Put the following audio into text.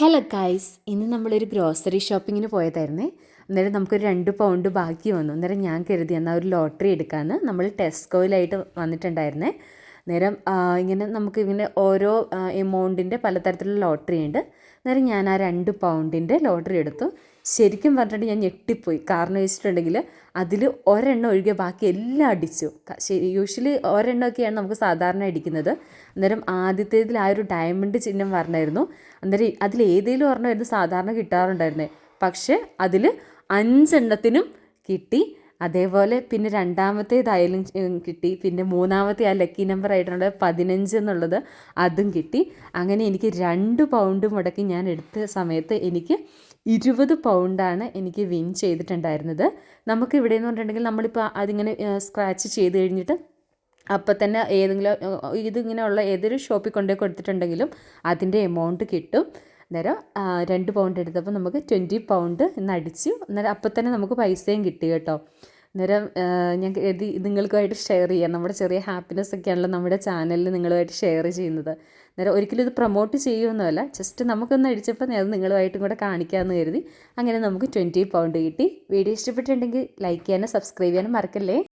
Hello guys ഇന്ന് നമ്മളൊരു grocery ഷോപ്പിങ്ങിന് പോയതായിരുന്നേ. അന്നേരം നമുക്കൊരു രണ്ട് പൗണ്ട് ബാക്കി വന്നു. അന്നേരം ഞാൻ കരുതി എന്നാൽ ഒരു ലോട്ടറി എടുക്കാമെന്ന് നമ്മൾ ടെസ്കോയിലായിട്ട് വന്നിട്ടുണ്ടായിരുന്നേ. നേരം ഇങ്ങനെ നമുക്ക് ഇങ്ങനെ ഓരോ എമൗണ്ടിന്റെ പലതരത്തിലുള്ള ലോട്ടറി ഉണ്ട്. അന്നേരം ഞാൻ ആ രണ്ട് പൗണ്ടിന്റെ ലോട്ടറി എടുത്തു. ശരിക്കും പറഞ്ഞിട്ട് ഞാൻ ഞെട്ടിപ്പോയി. കാരണം വെച്ചിട്ടുണ്ടെങ്കിൽ അതിൽ ഒരെണ്ണം ഒഴികെ ബാക്കി എല്ലാം അടിച്ചു. ശരി യൂഷ്വലി ഒരെണ്ണമൊക്കെയാണ് നമുക്ക് സാധാരണ അടിക്കുന്നത്. അന്നേരം ആദ്യത്തേതിൽ ആ ഒരു ഡയമണ്ട് ചിഹ്നം പറഞ്ഞായിരുന്നു. അന്നേരം അതിൽ ഏതെങ്കിലും ഒരെണ്ണമായിരുന്നു സാധാരണ കിട്ടാറുണ്ടായിരുന്നത് പക്ഷേ അതിൽ അഞ്ചെണ്ണത്തിനും കിട്ടി. അതേപോലെ പിന്നെ രണ്ടാമത്തേതായാലും കിട്ടി. പിന്നെ മൂന്നാമത്തെ ആ ലക്കി നമ്പർ ആയിട്ടുള്ള പതിനഞ്ച് എന്നുള്ളത് അതും കിട്ടി. അങ്ങനെ എനിക്ക് രണ്ട് പൗണ്ട് മുടക്കി ഞാൻ എടുത്ത സമയത്ത് എനിക്ക് ഇരുപത് പൗണ്ടാണ് എനിക്ക് വിൻ ചെയ്തിട്ടുണ്ടായിരുന്നത്. നമുക്ക് ഇവിടെ എന്ന് പറഞ്ഞിട്ടുണ്ടെങ്കിൽ നമ്മളിപ്പോൾ അതിങ്ങനെ സ്ക്രാച്ച് ചെയ്ത് കഴിഞ്ഞിട്ട് അപ്പം തന്നെ ഏതെങ്കിലും ഇതിങ്ങനെയുള്ള ഏതൊരു ഷോപ്പിൽ കൊണ്ടുപോയി കൊടുത്തിട്ടുണ്ടെങ്കിലും അതിന്റെ എമൗണ്ട് കിട്ടും. അന്നേരം രണ്ട് പൗണ്ട് എടുത്തപ്പോൾ നമുക്ക് ട്വന്റി പൗണ്ട് ഇന്ന് അടിച്ചു അന്നേരം അപ്പം തന്നെ നമുക്ക് പൈസയും കിട്ടി കേട്ടോ. അന്നേരം ഞാൻ ഇത് നിങ്ങൾക്കുമായിട്ട് ഷെയർ ചെയ്യാം. നമ്മുടെ ചെറിയ ഹാപ്പിനെസ് ഒക്കെയാണല്ലോ നമ്മുടെ ചാനലിൽ നിങ്ങളുമായിട്ട് ഷെയർ ചെയ്യുന്നത്. അന്നേരം ഒരിക്കലും ഇത് പ്രൊമോട്ട് ചെയ്യുമെന്നല്ല ജസ്റ്റ് നമുക്കൊന്ന് അടിച്ചപ്പോൾ അത് നിങ്ങളുമായിട്ടും കൂടെ കാണിക്കാമെന്ന് കരുതി അങ്ങനെ നമുക്ക് ട്വന്റി പൗണ്ട് കിട്ടി. വീഡിയോ ഇഷ്ടപ്പെട്ടിട്ടുണ്ടെങ്കിൽ ലൈക്ക് ചെയ്യാനും സബ്സ്ക്രൈബ് ചെയ്യാനും മറക്കല്ലേ?